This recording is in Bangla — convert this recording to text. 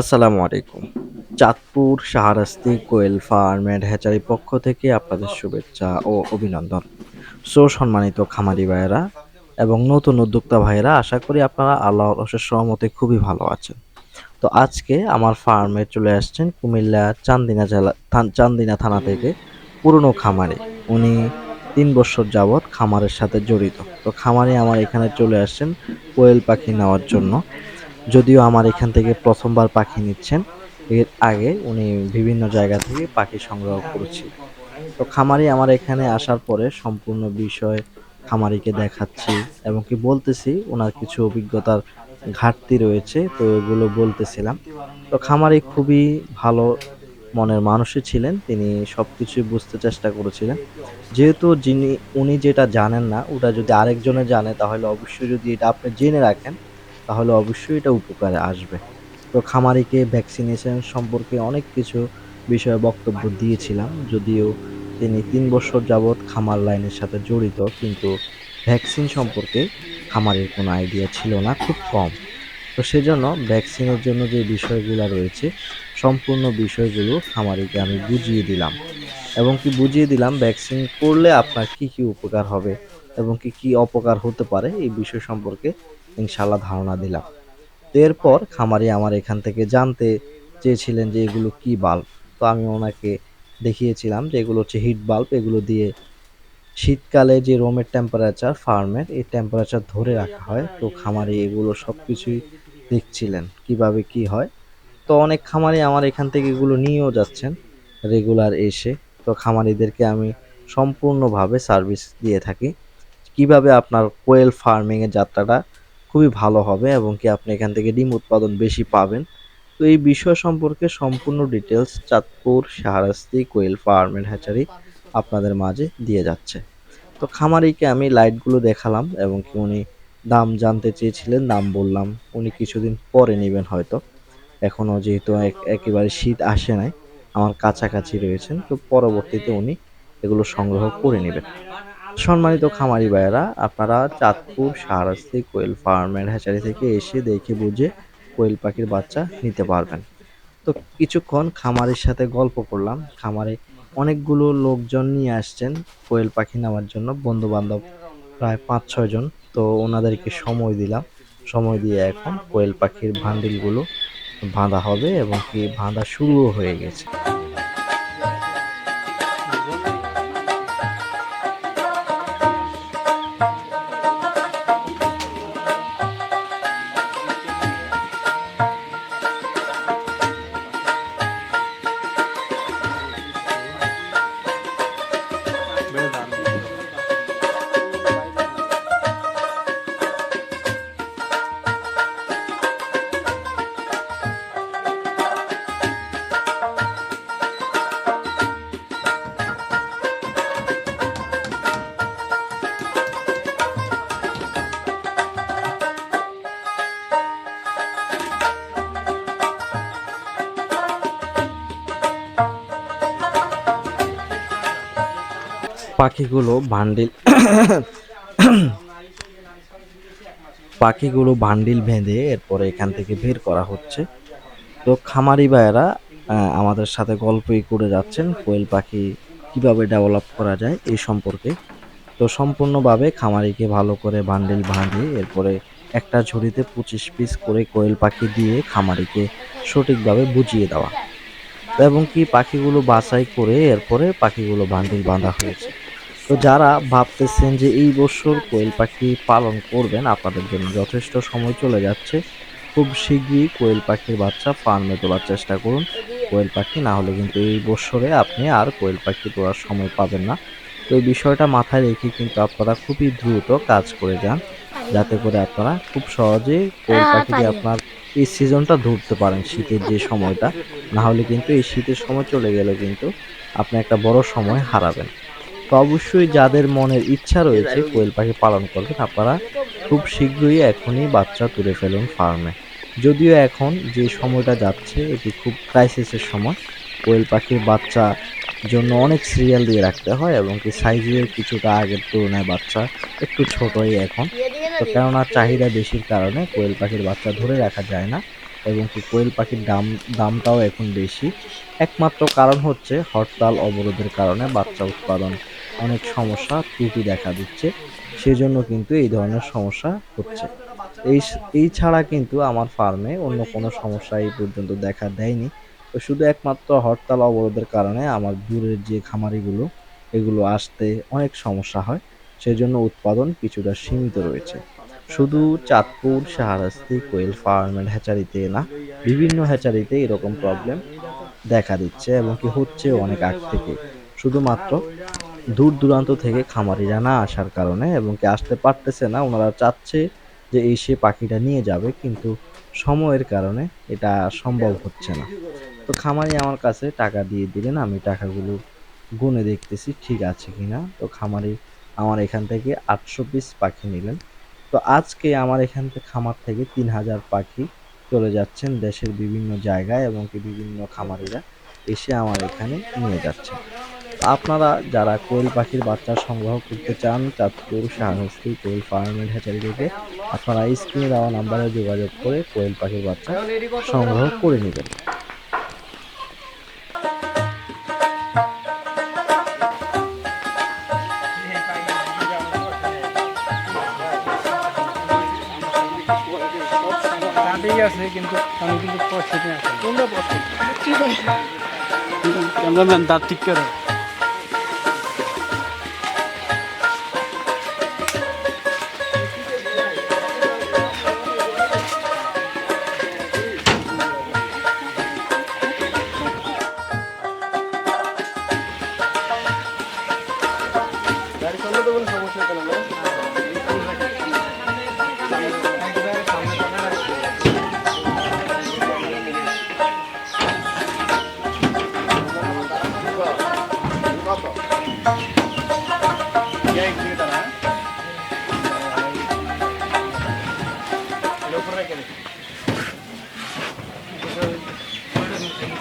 আসসালামু আলাইকুম। Chandpur Shahrasti quail farm and hatchery পক্ষ থেকে আপনাদের শুভেচ্ছা ও অভিনন্দন। সো সম্মানিত খামারি ভাইয়েরা এবং নতুন উদ্যোক্তা ভাইয়েরা, আশা করি আপনারা আল্লাহর অশেষ সহমতে খুবই ভালো আছেন। তো আজকে আমার ফার্মে চলে আসছেন কুমিল্লা চান্দিনা জেলা চান্দিনা থানা থেকে পুরনো খামারি। উনি তিন বছর যাবৎ খামারের সাথে জড়িত। তো খামারি আমার এখানে চলে আসছেন কোয়েল পাখি নেওয়ার জন্য। যদিও আমার এখান থেকে প্রথমবার পাখি নিচ্ছেন, এর আগে উনি বিভিন্ন জায়গা থেকে পাখি সংগ্রহ করেছিল তো খামারি আমার এখানে আসার পরে সম্পূর্ণ বিষয় খামারিকে দেখাচ্ছি এবং কি বলতেছি, ওনার কিছু অভিজ্ঞতার ঘাটতি রয়েছে, তো এগুলো বলতেছিলাম। তো খামারি খুবই ভালো মনের মানুষই ছিলেন, তিনি সব কিছুই বুঝতে চেষ্টা করেছিলেন। যেহেতু যিনি, উনি যেটা জানেন না, ওটা যদি আরেকজনে জানে, তাহলে অবশ্যই যদি এটা আপনি জেনে রাখেন তাহলে অবশ্যই এটা উপকারে আসবে। তো খামারিকে ভ্যাকসিনেশন সম্পর্কে অনেক কিছু বিষয়ে বক্তব্য দিয়েছিলাম, যদিও তিনি তিন বছর যাবৎ খামার লাইনের সাথে জড়িত, কিন্তু ভ্যাকসিন সম্পর্কে খামারের কোনো আইডিয়া ছিল না, খুব কম। তো সেজন্য ভ্যাকসিনের জন্য যে বিষয়গুলো রয়েছে, সম্পূর্ণ বিষয়গুলো খামারিকে আমি বুঝিয়ে দিলাম। এবং কি বুঝিয়ে দিলাম ভ্যাকসিন করলে আপনার কি কি উপকার হবে এবং কি কি অপকার হতে পারে, এই বিষয় সম্পর্কে ইনশাল্লাহ ধারণা দিলাম। এরপর খামারি আমার এখান থেকে জানতে চেয়েছিলেন যে এগুলো কি বাল্ব। তো আমি ওনাকে দেখিয়েছিলাম যে এগুলো হচ্ছে হিট বাল্ব, এগুলো দিয়ে শীতকালে যে রোমের টেম্পারেচার ফার্মের, এই টেম্পারেচার ধরে রাখা হয়। তো খামারি এগুলো সব কিছুই দেখছিলেন, কীভাবে কি হয়। তো অনেক খামারি আমার এখান থেকে এগুলো নিয়েও যাচ্ছেন রেগুলার এসে। তো খামারিদেরকে আমি সম্পূর্ণভাবে সার্ভিস দিয়ে থাকি। কীভাবে আপনার কোয়েল ফার্মিংয়ের যাত্রাটা খুবই ভালো হবে এবং কি আপনি এখান থেকে ডিম উৎপাদন বেশি পাবেন। তো এই বিষয় সম্পর্কে সম্পূর্ণ details Chandpur, Shahrasti, quail farm hatchery আপনাদের মাঝে দিয়ে যাচ্ছে। তো খামারিকে আমি লাইটগুলো দেখালাম এবং কি উনি দাম জানতে চেয়েছিলেন, দাম বললাম, উনি কিছুদিন পরে নেবেন হয়তো। এখনও যেহেতু এক- একেবারে শীত আসে নাই, আমার কাছাকাছি রয়েছেন, তো পরবর্তীতে উনি এগুলো সংগ্রহ করে নেবেন। সম্মানিত খামারি ভাইয়েরা, আপনারা Chandpur Shahrasti quail farm hatchery থেকে এসে দেখে বুঝে কোয়েল পাখির বাচ্চা নিতে পারবেন। তো কিছুক্ষণ খামারের সাথে গল্প করলাম। খামারে অনেকগুলো লোকজন নিয়ে আসছেন কোয়েল পাখি নেওয়ার জন্য। বন্ধু বান্ধব প্রায় পাঁচ ছয়জন তো ওনাদেরকে সময় দিলাম। সময় দিয়ে এখন কোয়েল পাখির ভান্ডিলগুলো বাঁধা হবে এবং কি বাঁধা শুরুও হয়ে গেছে। পাখিগুলো বান্ডিল পাখিগুলো বান্ডিল বেঁধে এরপরে এখান থেকে বের করা হচ্ছে। তো খামারি ভাইয়েরা আমাদের সাথে গল্পই করে যাচ্ছেন কোয়েল পাখি কীভাবে ডেভেলপ করা যায় এই সম্পর্কে। তো সম্পূর্ণভাবে খামারিকে ভালো করে বান্ডিল বাঁধে, এরপরে একটা ঝুড়িতে পঁচিশ পিস করে কোয়েল পাখি দিয়ে খামারিকে সঠিকভাবে বুঝিয়ে দেওয়া। এবং কি পাখিগুলো বাছাই করে এরপরে পাখিগুলো বান্ডিল বাঁধা হয়েছে। তো যারা ভাবতেছেন যে এই বছর কোয়েল পাখি পালন করবেন আপনাদের জন্য যথেষ্ট সময় চলে যাচ্ছে। খুব শীঘ্রই কোয়েল পাখির বাচ্চা ফার্মে তোলার চেষ্টা করুন। কোয়েল পাখি না হলে কিন্তু এই বছরে আপনি আর কোয়েল পাখি তোলার সময় পাবেন না। তো এই বিষয়টা মাথায় রেখে কিন্তু আপনারা খুবই দ্রুত কাজ করে যান যাতে করে আপনারা খুব সহজে কোয়েল পাখি দিয়ে আপনার এই সিজনটা ধরতে পারেন শীতের যে সময়টা। না হলে কিন্তু এই শীতের সময় চলে গেলে কিন্তু আপনি একটা বড় সময় হারাবেন। তো অবশ্যই যাদের মনের ইচ্ছা রয়েছে কোয়েল পাখি পালন করবেন, আপনারা খুব শীঘ্রই এখনই বাচ্চা তুলে ফেলুন ফার্মে। যদিও এখন যে সময়টা যাচ্ছে, এটি খুব ক্রাইসিসের সময়। কোয়েল পাখির বাচ্চা জন্য অনেক সিরিয়াল দিয়ে রাখতে হয় এবং কি সাইজের কিছুটা আগের তুলনায় বাচ্চা একটু ছোটই এখন। তো কেননা চাহিদা বেশির কারণে কোয়েল পাখির বাচ্চা ধরে রাখা যায় না। এবং কি কোয়েল পাখির দাম, দামটাও এখন বেশি। একমাত্র কারণ হচ্ছে হরতাল অবরোধের কারণে বাচ্চা উৎপাদন অনেক সমস্যা ত্রুটি দেখা দিচ্ছে। সেজন্য কিন্তু এই ধরনের সমস্যা হচ্ছে। এই এই ছাড়া কিন্তু আমার ফার্মে অন্য কোনো সমস্যা এই পর্যন্ত দেখা দেয়নি। তো শুধু একমাত্র হরতাল অবরোধের কারণে আমার দূরের যে খামারিগুলো, এগুলো আসতে অনেক সমস্যা হয়। সেজন্য উৎপাদন কিছুটা সীমিত রয়েছে। শুধু চাঁদপুর, শাহরাস্তি, কোয়েল ফার্ম হ্যাচারিতে না, বিভিন্ন হ্যাচারিতে এরকম প্রবলেম দেখা দিচ্ছে এবং কি হচ্ছে অনেক আগ থেকে। শুধুমাত্র দূর দূরান্ত থেকে খামারিরা না আসার কারণে এবং কি আসতে পারতেছে না, ওনারা চাচ্ছে যে এই সে পাখিটা নিয়ে যাবে, কিন্তু সময়ের কারণে এটা সম্ভব হচ্ছে না। তো খামারি আমার কাছে টাকা দিয়ে দিলেন, আমি টাকাগুলো গুনে দেখতেছি, ঠিক আছে কিনা। তো খামারি আমার এখান থেকে আটশো পিস পাখি নিলেন। তো আজকে আমার এখান থেকে খামার থেকে তিন হাজার পাখি চলে যাচ্ছেন দেশের বিভিন্ন জায়গায় এবং কি বিভিন্ন খামারিরা এসে আমার এখানে নিয়ে যাচ্ছে। আপনারা যারা কোয়েল পাখির বাচ্চা সংগ্রহ করতে চান, চাঁদপুর শাহরাস্তি কোয়েল ফার্মের হ্যাচারি থেকে আপনারা স্ক্রিনে দেওয়া নাম্বারে যোগাযোগ করে কোয়েল পাখির বাচ্চা সংগ্রহ করে নেবেন। দাঁতেই আছে কিন্তু আমি কিন্তু আছে কোনটা পছন্দ ক্যামেরাম্যান দাঁত ঠিক করে।